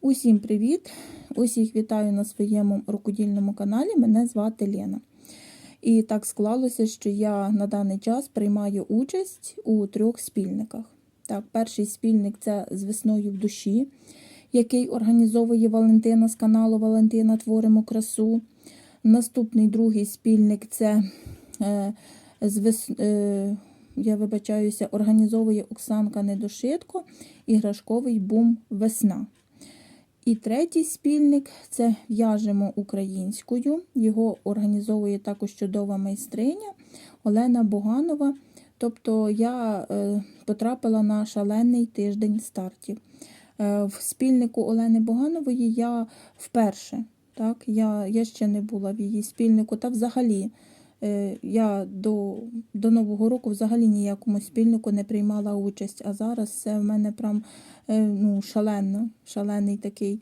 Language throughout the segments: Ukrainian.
Усім привіт! Усіх вітаю на своєму рукодільному каналі. Мене звати Лена. І так склалося, що я на даний час приймаю участь у трьох спільниках. Так, перший спільник це з весною в душі, який організовує Валентина з каналу Валентина Творимо красу. Наступний другий спільник це е, з вес... е, я вибачаюся, організовує Оксанка Недошитко, іграшковий бум Весна. І третій спільник це в'яжемо українською. Його організовує також чудова майстриня Олена Боганова. Тобто я е, потрапила на шалений тиждень стартів. Е, в спільнику Олени Боганової я вперше. Так, Я я ще не була в її спільнику. Та взагалі я до до Нового року взагалі ніякому спільнику не приймала участь. А зараз це в мене прям е, ну, шалено, шалений такий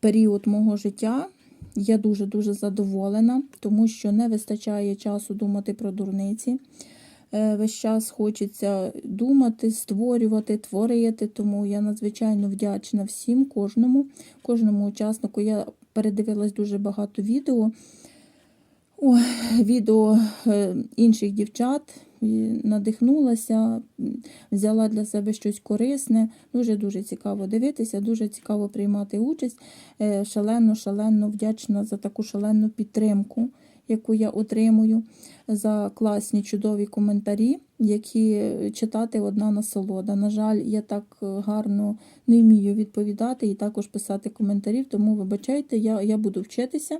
період мого життя. Я дуже-дуже задоволена, тому що не вистачає часу думати про дурниці. Е, Весь час хочеться думати, створювати, творити. Тому я надзвичайно вдячна всім, кожному, кожному учаснику. Я передивилась дуже багато відео. Відео е, інших дівчат, надихнулася, взяла для себе щось корисне. Дуже-дуже цікаво дивитися, дуже цікаво приймати участь. Е, Шалено, шалено вдячна за таку шалену підтримку, яку я отримую, за класні чудові коментарі, які читати одна насолода. На жаль, я так гарно не вмію відповідати і також писати коментарів, тому вибачайте, я, я буду вчитися.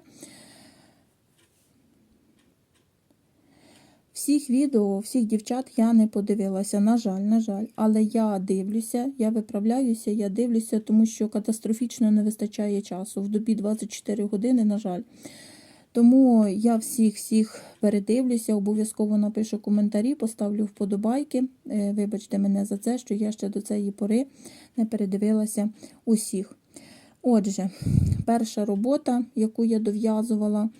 Всіх відео, всіх дівчат я не подивилася, на жаль, на жаль. Але я дивлюся, я виправляюся, я дивлюся, тому що катастрофічно не вистачає часу. В добі 24 години, на жаль. Тому я всіх-всіх передивлюся, обов'язково напишу коментарі, поставлю вподобайки. Е, Вибачте мене за це, що я ще до цієї пори не передивилася усіх. Отже, перша робота, яку я дов'язувала.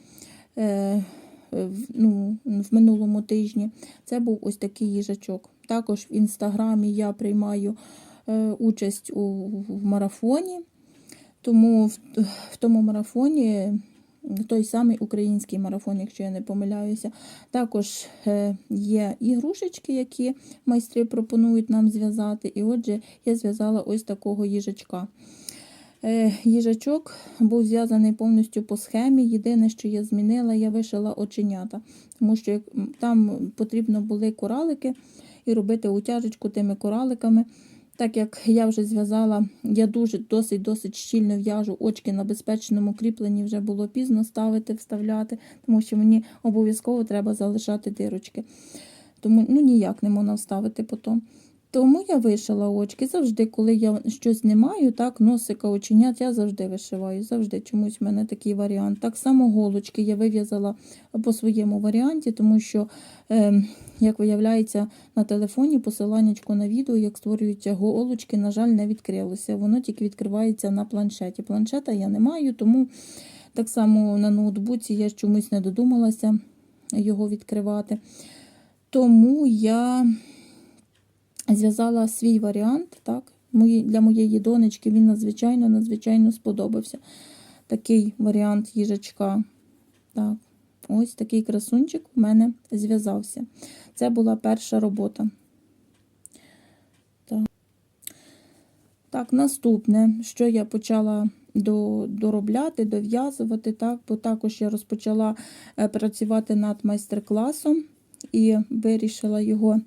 Е, ну, в минулому тижні. Це був ось такий їжачок. Також в інстаграмі я приймаю е, участь у, марафоні, тому в, в тому марафоні. Той самий український марафон, якщо я не помиляюся. Також е, є ігрушечки, які майстри пропонують нам зв'язати. І отже, я зв'язала ось такого їжачка. Е, їжачок був зв'язаний повністю по схемі. Єдине, що я змінила, я вишила оченята, тому що там потрібно були коралики і робити утяжечку тими кораликами. Так як я вже зв'язала, я дуже досить-досить щільно в'яжу очки на безпечному кріпленні, вже було пізно ставити, вставляти, тому що мені обов'язково треба залишати дирочки. Тому ну, ніяк не можна вставити потім. Тому я вишила очки. Завжди, коли я щось не маю, так, носика, оченят, я завжди вишиваю. Завжди чомусь в мене такий варіант. Так само голочки я вив'язала по своєму варіанті, тому що, е, як виявляється, на телефоні посиланнячко на відео, як створюються голочки, на жаль, не відкрилося. Воно тільки відкривається на планшеті. Планшета я не маю, тому так само на ноутбуці я чомусь не додумалася його відкривати. Тому я зв'язала свій варіант. так, Для моєї донечки він надзвичайно надзвичайно сподобався. Такий варіант їжачка. Так, Ось такий красунчик у мене зв'язався. Це була перша робота. Так, так наступне, що я почала доробляти, дов'язувати, так, бо також я розпочала е, працювати над майстер-класом і вирішила його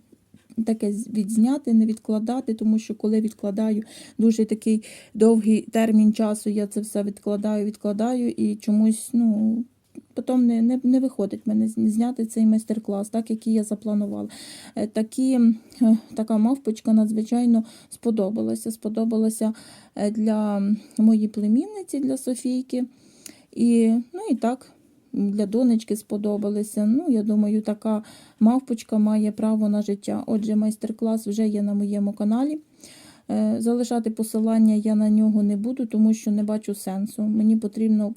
таке відзняти, не відкладати, тому що коли відкладаю дуже такий довгий термін часу, я це все відкладаю, відкладаю і чомусь, ну. Потім не не, не виходить мене зняти цей майстер-клас, так який я запланувала. Е, такі, е, Така мавпочка надзвичайно сподобалася. Сподобалася е, для моєї племінниці, для Софійки. І, Ну і так, для донечки сподобалися. Ну, я думаю, така мавпочка має право на життя. Отже, майстер-клас вже є на моєму каналі. Е, залишати посилання я на нього не буду, тому що не бачу сенсу. Мені потрібно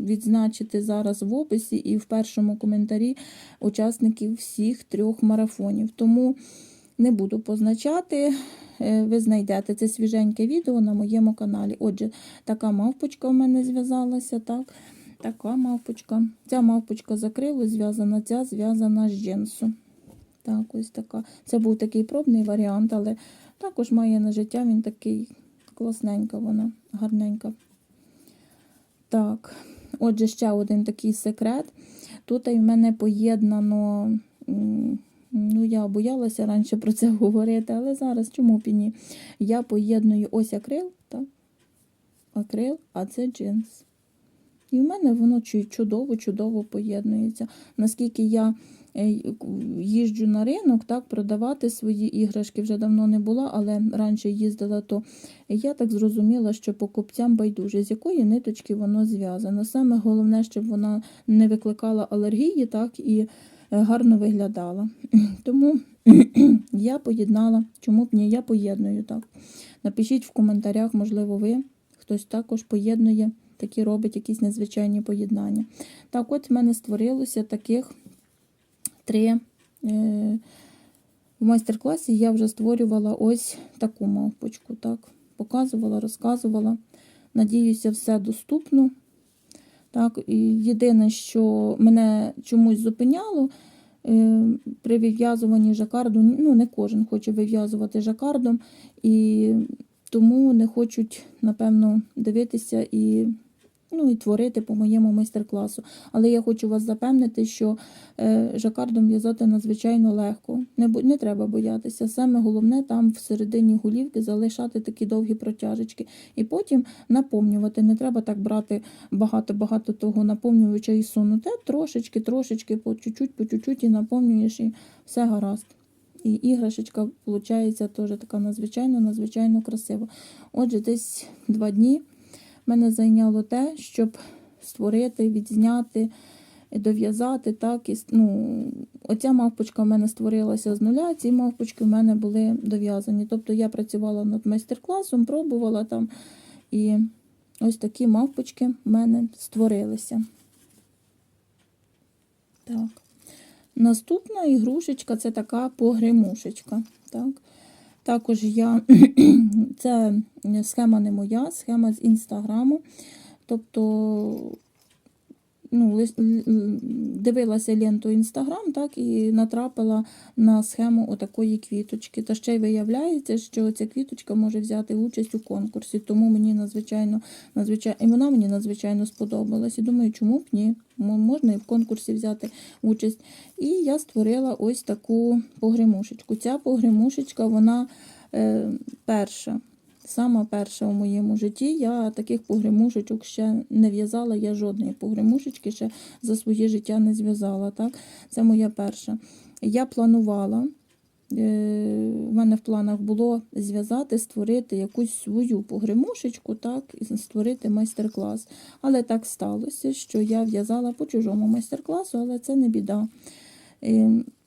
відзначити зараз в описі і в першому коментарі учасників всіх трьох марафонів. Тому Не буду позначати, е, ви знайдете це свіженьке відео на моєму каналі. Отже, така мавпочка в мене зв'язалася, так? Така мавпочка. Ця мавпочка закрилась, зв'язана, ця зв'язана з джинсу. Так, ось така. Це був такий пробний варіант, але також має на життя він такий класненька вона, гарненька. Так, отже, ще один такий секрет. Тут і в мене поєднано. Ну, я боялася раніше про це говорити, але зараз чому б і ні? Я поєдную ось акрил, так? Акрил, а це джинс. І в мене воно чудово-чудово поєднується. Наскільки я е, їжджу на ринок, так, продавати свої іграшки вже давно не була, але раніше їздила, то я так зрозуміла, що покупцям байдуже, з якої ниточки воно зв'язано. Саме головне, щоб вона не викликала алергії, так, і е, гарно виглядала. Тому я поєднала, чому б ні, я поєдную так. Напишіть в коментарях, можливо, ви хтось також поєднує, такі робить якісь незвичайні поєднання. Так, от в мене створилося таких три. Е, в майстер-класі я вже створювала ось таку мавпочку. Так, показувала, розказувала. Надіюся, все доступно. Так, і єдине, що мене чомусь зупиняло е, при вив'язуванні жакарду, ну не кожен хоче вив'язувати жакардом, і тому не хочуть, напевно, дивитися і, ну, і творити по моєму майстер-класу. Але я хочу вас запевнити, що е, жакардом в'язати надзвичайно легко. Не, не треба боятися. Саме головне там всередині голівки залишати такі довгі протяжечки. І потім наповнювати. Не треба так брати багато-багато того наповнювача і сунути. Трошечки, трошечки, по чуть-чуть, по чуть-чуть і наповнюєш, і все гаразд. І іграшечка виходить теж така надзвичайно, надзвичайно красива. Отже, десь два дні мене зайняло те, щоб створити, відзняти, дов'язати. Так, і, ну, оця мавпочка в мене створилася з нуля, ці мавпочки в мене були дов'язані. Тобто я працювала над майстер-класом, пробувала там, і ось такі мавпочки в мене створилися. Так. Наступна ігрушечка це така погремушечка. Так. Також я, це схема не моя, схема з інстаграму. Тобто, ну, дивилася ленту інстаграм, так, і натрапила на схему отакої квіточки. Та ще й виявляється, що ця квіточка може взяти участь у конкурсі, тому мені надзвичайно, надзвичайно і вона мені надзвичайно сподобалась. Думаю, чому б ні? Можна і в конкурсі взяти участь. І я створила ось таку погремушечку. Ця погремушечка, вона е, перша. Сама перша у моєму житті. Я таких погремушечок ще не в'язала, я жодної погремушечки ще за своє життя не зв'язала. Так? Це моя перша. Я планувала, е, в мене в планах було зв'язати, створити якусь свою погремушечку, так, і створити майстер-клас. Але так сталося, що я в'язала по чужому майстер-класу, але це не біда.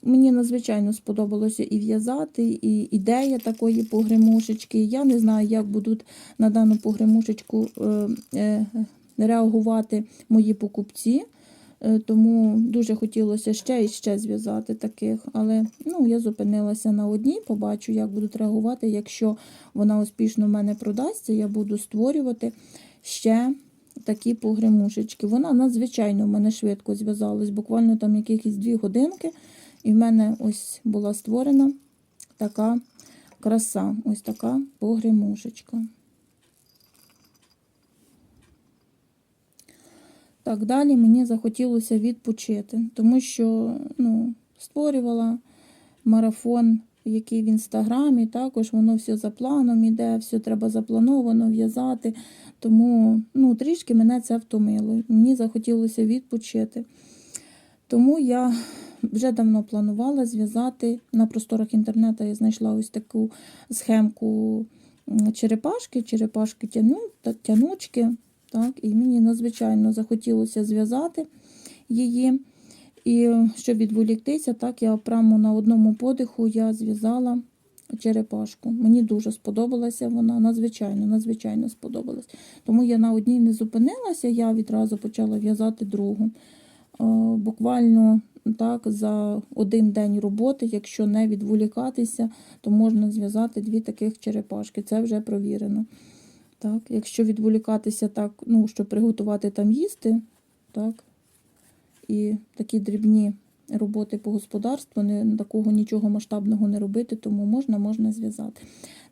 Мені надзвичайно сподобалося і в'язати, і ідея такої погремушечки. Я не знаю, як будуть на дану погремушечку е, е, реагувати мої покупці. Е, Тому дуже хотілося ще і ще зв'язати таких. Але ну, я зупинилася на одній, побачу, як будуть реагувати. Якщо вона успішно в мене продасться, я буду створювати ще такі погремушечки. Вона надзвичайно в мене швидко зв'язалась, буквально там якихось дві годинки. І в мене ось була створена така краса, ось така погремушечка. Так, далі мені захотілося відпочити, тому що ну, створювала марафон, який в інстаграмі, також воно все за планом іде, все треба заплановано в'язати. Тому ну, трішки мене це втомило. Мені захотілося відпочити. Тому я вже давно планувала зв'язати на просторах інтернету. Я знайшла ось таку схемку черепашки, черепашки тяну, тянучки. Так, і мені надзвичайно захотілося зв'язати її. І щоб відволіктися, так я прямо на одному подиху я зв'язала черепашку. Мені дуже сподобалася вона, надзвичайно, надзвичайно сподобалась. Тому я на одній не зупинилася, я відразу почала в'язати другу. Е, Буквально так, за один день роботи, якщо не відволікатися, то можна зв'язати дві таких черепашки. Це вже провірено. Так, якщо відволікатися так, ну, щоб приготувати там їсти, так, і такі дрібні роботи по господарству, не, такого нічого масштабного не робити, тому можна, можна зв'язати.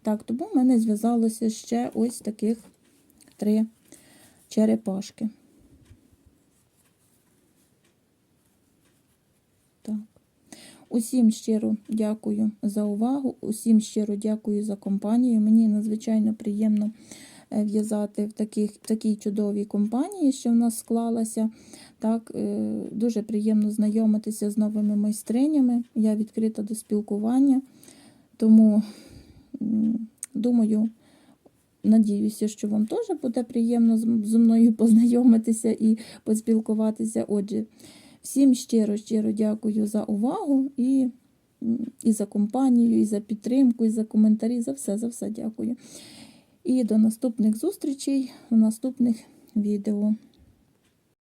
Так, тому в мене зв'язалося ще ось таких три черепашки. Так. Усім щиро дякую за увагу, усім щиро дякую за компанію. Мені надзвичайно приємно е, в'язати в таких, такій чудовій компанії, що в нас склалася. Так, е, дуже приємно знайомитися з новими майстринями. Я відкрита до спілкування, тому думаю, надіюся, що вам теж буде приємно з- мною познайомитися і поспілкуватися. Отже, всім щиро, щиро дякую за увагу і, і за компанію, і за підтримку, і за коментарі. За все, за все дякую. І до наступних зустрічей в наступних відео.